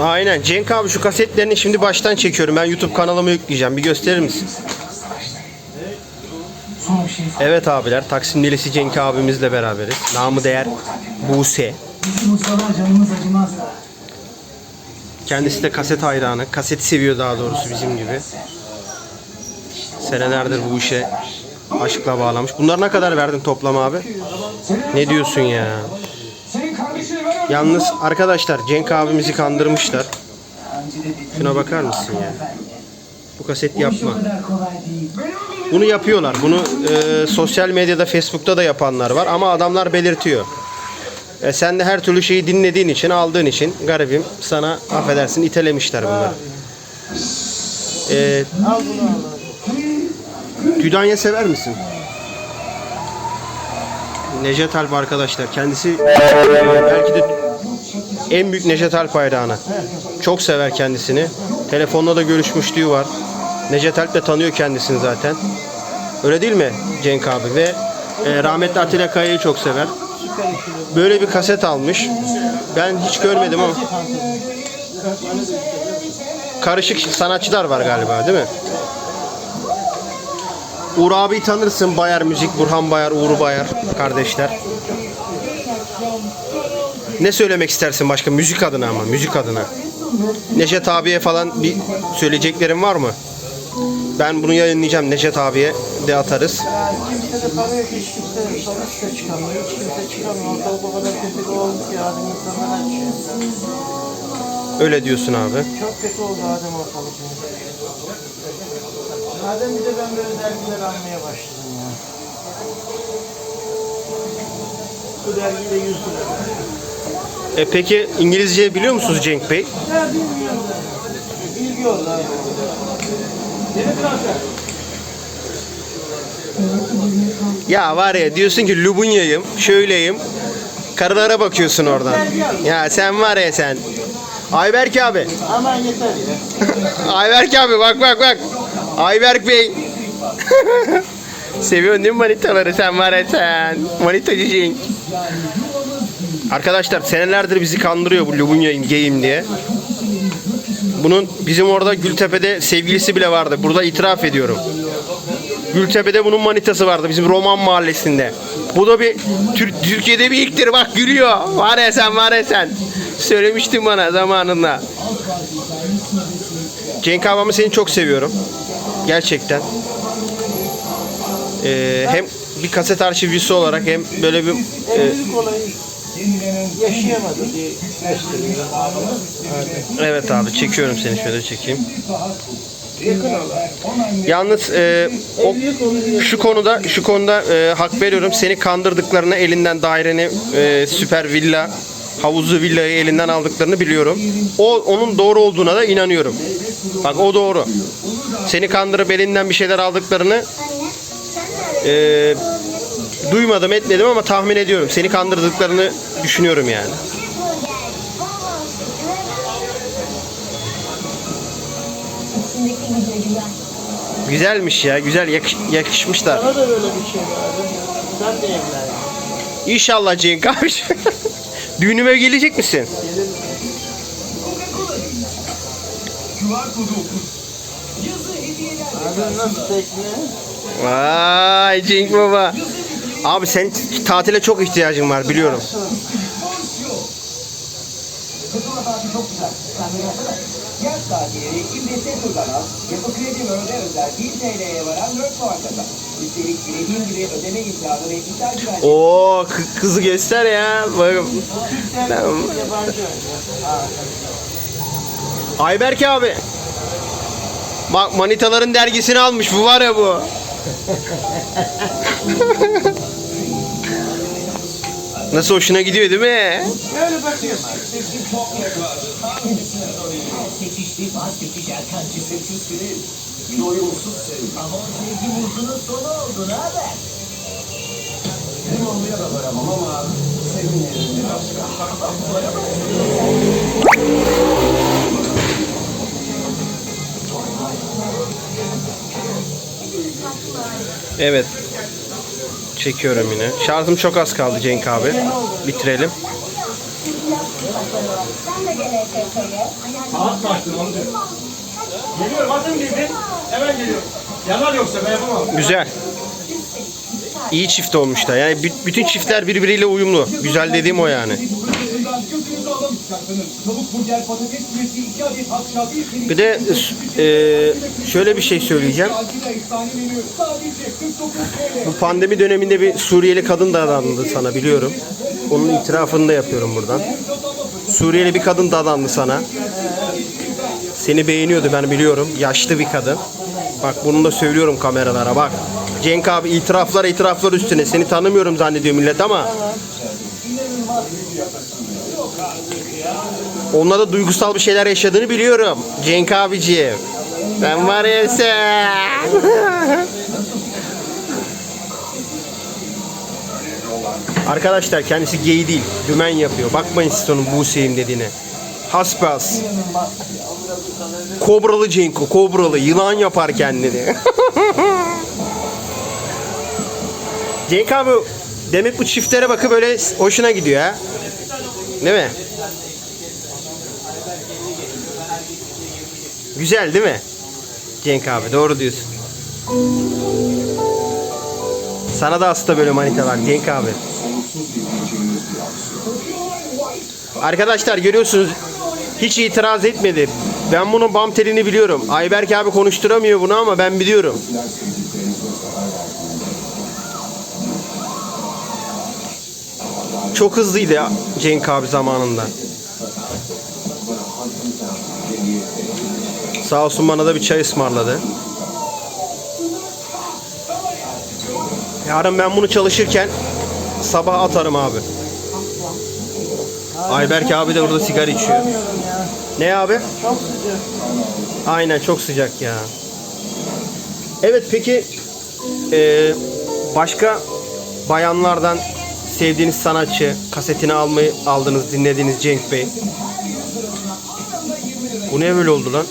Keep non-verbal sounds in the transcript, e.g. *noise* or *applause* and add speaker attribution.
Speaker 1: Aynen. Cenk abi şu kasetlerini şimdi baştan çekiyorum. Ben YouTube kanalıma yükleyeceğim. Bir gösterir misin? Evet abiler. Taksim Delisi Cenk abimizle beraberiz. Namı değer Buse. Kendisi de kaset hayranı. Kaseti seviyor daha doğrusu bizim gibi. Senelerdir bu işe aşkla bağlamış. Bunlar ne kadar verdin toplam abi? Ne diyorsun ya? Yalnız arkadaşlar Cenk abimizi kandırmışlar. Şuna bakar mısın ya? Bu kaset yapma. Bunu yapıyorlar. Bunu e, sosyal medyada, Facebook'ta da yapanlar var ama adamlar belirtiyor. E, sen de her türlü şeyi dinlediğin için, aldığın için garibim sana affedersin itelemişler bunları. E, Tüdanya sever misin? Necdet Alp arkadaşlar. Kendisi belki de en büyük Necdet Alp hayranı. Çok sever kendisini. Telefonla da görüşmüşlüğü var. Necdet Alp de tanıyor kendisini zaten. Öyle değil mi Cenk abi? Ve e, rahmetli Atilla Kaya'yı çok sever. Böyle bir kaset almış. Ben hiç görmedim ama. Karışık sanatçılar var galiba değil mi? Uğur abi tanırsın. Bayar Müzik, Burhan Bayar, Uğur Bayar kardeşler. Ne söylemek istersin başka? Müzik adına ama, müzik adına. Neşet abiye falan bir söyleyeceklerin var mı? Ben bunu yayınlayacağım Neşet abiye de atarız. Öyle diyorsun abi.
Speaker 2: Çok kötü oldu Adem ortalık. Adem bir de ben böyle dergiler almaya başladım ya. Bu dergiyle 100 lira.
Speaker 1: E peki İngilizce biliyor musunuz Cenk Bey?
Speaker 2: Ya bilmiyorum oldu abi. Benim kanka.
Speaker 1: Ya var ya diyorsun ki Lubunya'yım, şöyleyim. Karılara bakıyorsun oradan. Ya sen var ya sen. Ayberk abi.
Speaker 2: Aman yeter ya. *laughs*
Speaker 1: Ayberk abi bak bak bak. Ayberk Bey. *laughs* Seviyorsun değil mi manitaları sen var ya sen. Manitacı. Arkadaşlar senelerdir bizi kandırıyor bu Lubunya geyim diye. Bunun bizim orada Gültepe'de sevgilisi bile vardı. Burada itiraf ediyorum. Gültepe'de bunun manitası vardı bizim Roman mahallesinde. Bu da bir Tür- Türkiye'de bir ilktir bak gülüyor. Var ya sen var ya sen. Söylemiştin bana zamanında. Cenk abamı seni çok seviyorum. Gerçekten. Ee, hem bir kaset arşivcisi olarak hem böyle bir e, evet abi çekiyorum seni şöyle çekeyim. Yalnız e, o, şu konuda şu konuda e, hak veriyorum. Seni kandırdıklarını elinden daireni e, süper villa havuzlu villayı elinden aldıklarını biliyorum. O onun doğru olduğuna da inanıyorum. Bak o doğru. Seni kandırıp elinden bir şeyler aldıklarını e, duymadım etmedim ama tahmin ediyorum. Seni kandırdıklarını düşünüyorum yani. Güzelmiş ya. Güzel yakış- yakışmışlar.
Speaker 2: Sana da böyle bir şey var. Sen de evlen.
Speaker 1: İnşallah Cenk abi. *laughs* Düğünüme gelecek misin?
Speaker 2: Tekne?
Speaker 1: Vay Cenk baba. Abi sen tatile çok ihtiyacın var biliyorum.
Speaker 3: Yaz tatili İmres'te kullanan Yapı Kredi World'e özel 1000 TL'ye varan 4 puan kazan. Üstelik dilediğin gibi ödeme imkanı ve iptal güvenliği
Speaker 1: Oo kı- kızı göster ya. Bak. Tamam. Ayberk abi. Bak manitaların dergisini almış bu var ya bu. Nasıl hoşuna gidiyor değil mi?
Speaker 2: Böyle bakıyorum abi.
Speaker 3: Çekişti vazgeçiş Erkan'cı sevgilisi. Doyumsuz sevgi. Ama o sevgi muzunun sonu oldu ne haber? Limonluya da varamam ama sevinmeyelim biraz.
Speaker 1: Evet. Çekiyorum yine. Şarjım çok az kaldı Cenk abi. Bitirelim.
Speaker 4: Saat mi açtın onu diyor. Geliyorum atın dedin. Hemen geliyorum. Yanar yoksa ben yapamam.
Speaker 1: Güzel. İyi çift olmuş da. Yani bü- bütün çiftler birbiriyle uyumlu. Güzel dediğim o yani. Bir de e, şöyle bir şey söyleyeceğim. Bu pandemi döneminde bir Suriyeli kadın da adandı sana biliyorum. Onun itirafını da yapıyorum buradan. Suriyeli bir kadın da adandı sana. Seni beğeniyordu ben biliyorum. Yaşlı bir kadın. Bak bunu da söylüyorum kameralara bak. Cenk abi itiraflar itiraflar üstüne. Seni tanımıyorum zannediyor millet ama. Onunla da duygusal bir şeyler yaşadığını biliyorum. Cenk abiciğim. Ben var ya sen. *laughs* Arkadaşlar kendisi gay değil. Dümen yapıyor. Bakmayın siz onun Buse'yim dediğine. Hasbas. Kobralı Cenko, kobralı. Yılan yapar kendini. *laughs* Cenk abi demek bu çiftlere bakıp böyle hoşuna gidiyor ha. Değil mi? Güzel değil mi? Cenk abi doğru diyorsun. Sana da hasta böyle manitalar Cenk abi. Arkadaşlar görüyorsunuz hiç itiraz etmedi. Ben bunun bam telini biliyorum. Ayberk abi konuşturamıyor bunu ama ben biliyorum. Çok hızlıydı ya Cenk abi zamanında. Sağ olsun bana da bir çay ısmarladı. Yarın ben bunu çalışırken sabah atarım abi. Ayberk abi de burada sigara içiyor. Ne abi?
Speaker 2: Çok sıcak.
Speaker 1: Aynen çok sıcak ya. Evet peki eee, başka bayanlardan sevdiğiniz sanatçı kasetini almayı aldınız dinlediniz Cenk Bey. Bu ne böyle oldu lan?